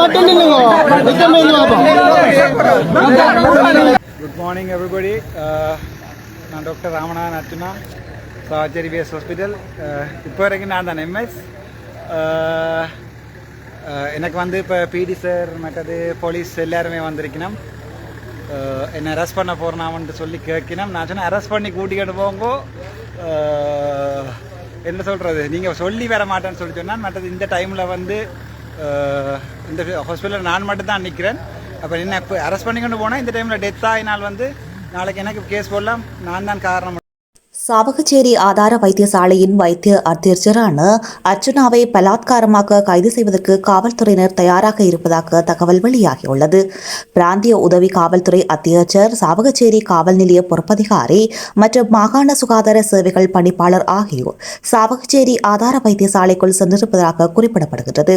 மட்டும் good morning everybody நான் doctor Ramanathan Arjuna. சாச்சேரி பிஎஸ் ஹாஸ்பிட்டல் இப்போ வரைக்கும் நான் தான் எம்எஸ் uh, uh, எனக்கு வந்து இப்போ பிடி சார் மற்றது போலீஸ் எல்லாருமே வந்திருக்கணும். Uh, என்னை அரெஸ்ட் பண்ண போகிறனாமன்ட்டு சொல்லி கேட்கணும். நான் சொன்னேன் அரெஸ்ட் பண்ணி கூட்டிக்கிட்டு போங்கோ. என்ன சொல்கிறது நீங்கள் சொல்லி வர மாட்டேன்னு சொல்லி சொன்னால் மற்றது இந்த டைமில் வந்து இந்த ஹாஸ்பிட்டலில் நான் மட்டும் தான் நிற்கிறேன் அப்போ என்ன இப்போ அரெஸ்ட் பண்ணிக்கொண்டு போனால் இந்த டைமில் டெத் ஆகினால் வந்து நாளைக்கு எனக்கு கேஸ் போடலாம். நான் தான் காரணம். சாவகச்சேரி ஆதார வைத்தியசாலையின் வைத்திய அத்தியட்சரான அர்ச்சுனாவை பலாத்காரமாக கைது செய்வதற்கு காவல்துறையினர் தயாராக இருப்பதாக தகவல் வெளியாகியுள்ளது. பிராந்திய உதவி காவல்துறை அத்தியட்சர் சாவகச்சேரி காவல் நிலைய பொறுப்பதிகாரி மற்றும் மாகாண சுகாதார சேவைகள் பணிப்பாளர் ஆகியோர் சாவகச்சேரி ஆதார வைத்தியசாலைக்குள் சென்றிருப்பதாக குறிப்பிடப்படுகிறது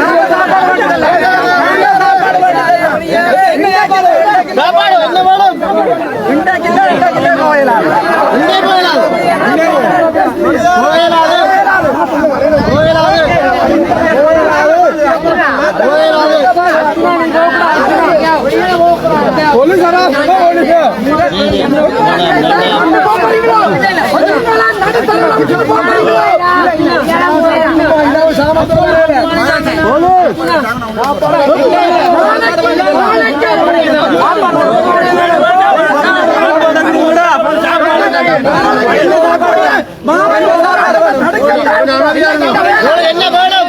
என்ன வேணும்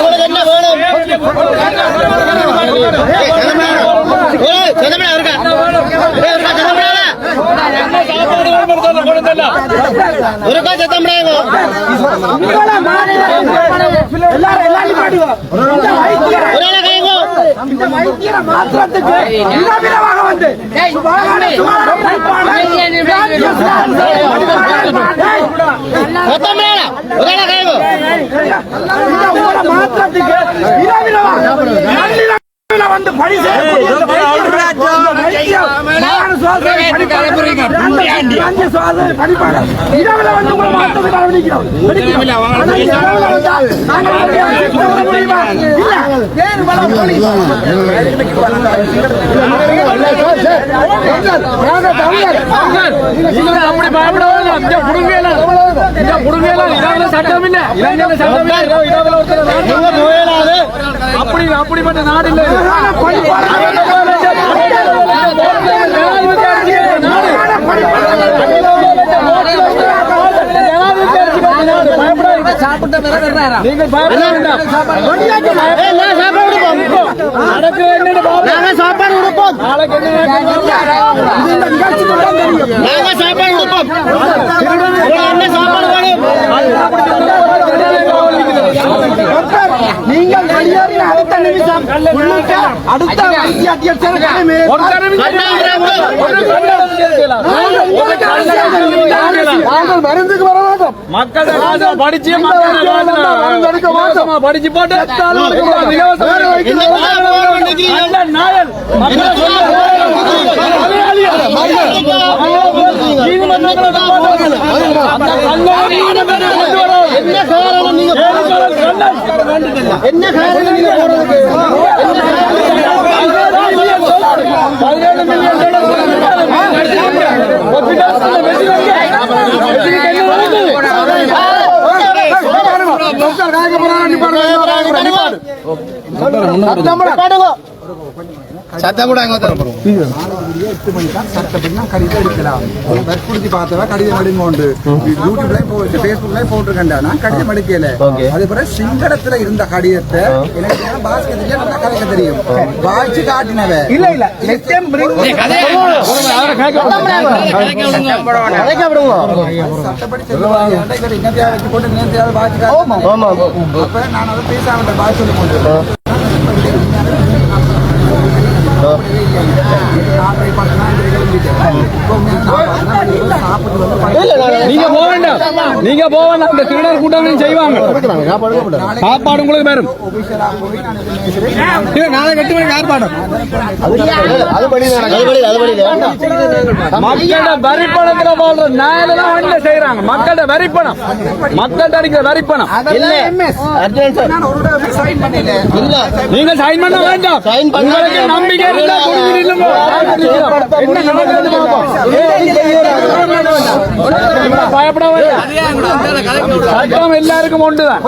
உங்களுக்கு என்ன வேணும் இருக்கா ஆளை கைங்கோ வந்து பணி அப்படி சட்டம் இல்ல. சட்டம் இல்ல. அப்படிப்பட்ட நாடு இல்ல நீங்கள் பயப்பட வேண்டாம். ஏய், நான் சாப்பாடு கொடுப்போம். பாவம். நாங்க சாப்பாடு கொடுப்போம். நாளைக்கு? நாங்க சாப்பாடு கொடுப்போம். என்ன சாப்பாடு வேணும் நீங்கள் வெளியேறின அடுத்த நிமிஷம். அடுத்த அத்தியட்சர் நாங்கள் மருந்துக்கு வர மாட்டோம் மக்கள் படிச்சு மக்கள் இலவசமா படிச்சு போட்டு காரணம் நீங்க என்ன சத்தம் கூட போறதுக்கு மில்லியன் எட்டு மணிக்கு சட்டப்படினா கடிதம் எடுக்கலாம். வற்புறுத்தி பார்த்தவ கடிதம் எடுங்கோண்டு. யூடியூப்ல இப்போ ஃபேஸ்புக்ல போட்டிருக்கேன்டா. நான் கடிதம் எடுக்கல. அதே சிங்களத்துல இருந்த கடிதத்தை எனக்கு பாஸ்கெட்ல நல்லா கலைக்க தெரியும். வாய்ச்சி காட்டினவ. இல்ல இல்ல. சட்டப்படி சொல்லுவாங்க. போட்டு நேரத்தையாவது வாய்ச்சி காட்டணும் அப்ப நான் அதை பேசாம பாய் சொல்லி போட்டு 哥。நாள் நீங்க போக வேண்டாம். நீங்க போக வேண்டாம். இந்த திருடர் கூட்டம் செய்வாங்க. சாப்பாடு உங்களுக்கு வரும். இது நாளைக்கு எட்டு மணிக்கு ஆர்ப்பாட்டம் மக்களோட வரிப்பணத்துல வாழ்ற நாயெல்லாம் என்ன செய்யறாங்க மக்களோட வரிப்பணம். மக்கள்கிட்ட அடிக்கிற வரிப்பணம். நீங்க சைன் பண்ண வேண்டாம். உங்களுக்கு நம்பிக்கை இருந்தா. என்ன நடக்குதுன்னு பார்ப்போம். பயப்பட வேண்டாம் சட்டம் எல்லாருக்கும் ஒன்றுதான்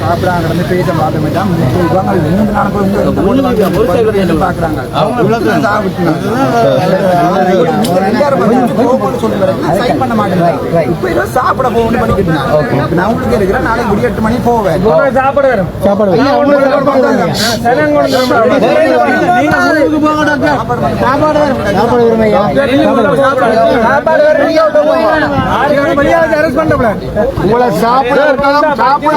சாப்பிடாங்க வந்து பேச பார்க்க மாட்டான் இவங்க மூணு நாளைக்கு பார்க்குறாங்க. சைன் பண்ண மாட்டேன் இப்போ ஏதோ சாப்பிட போகணும்னு பண்ணிக்கிட்டு. நான் உங்களுக்கு இருக்கிறேன் நாளைக்கு முடி எட்டு மணி போவேன். சாப்பாடு வரும். உங்களை சாப்பிட இருக்கலாம் சாப்பிட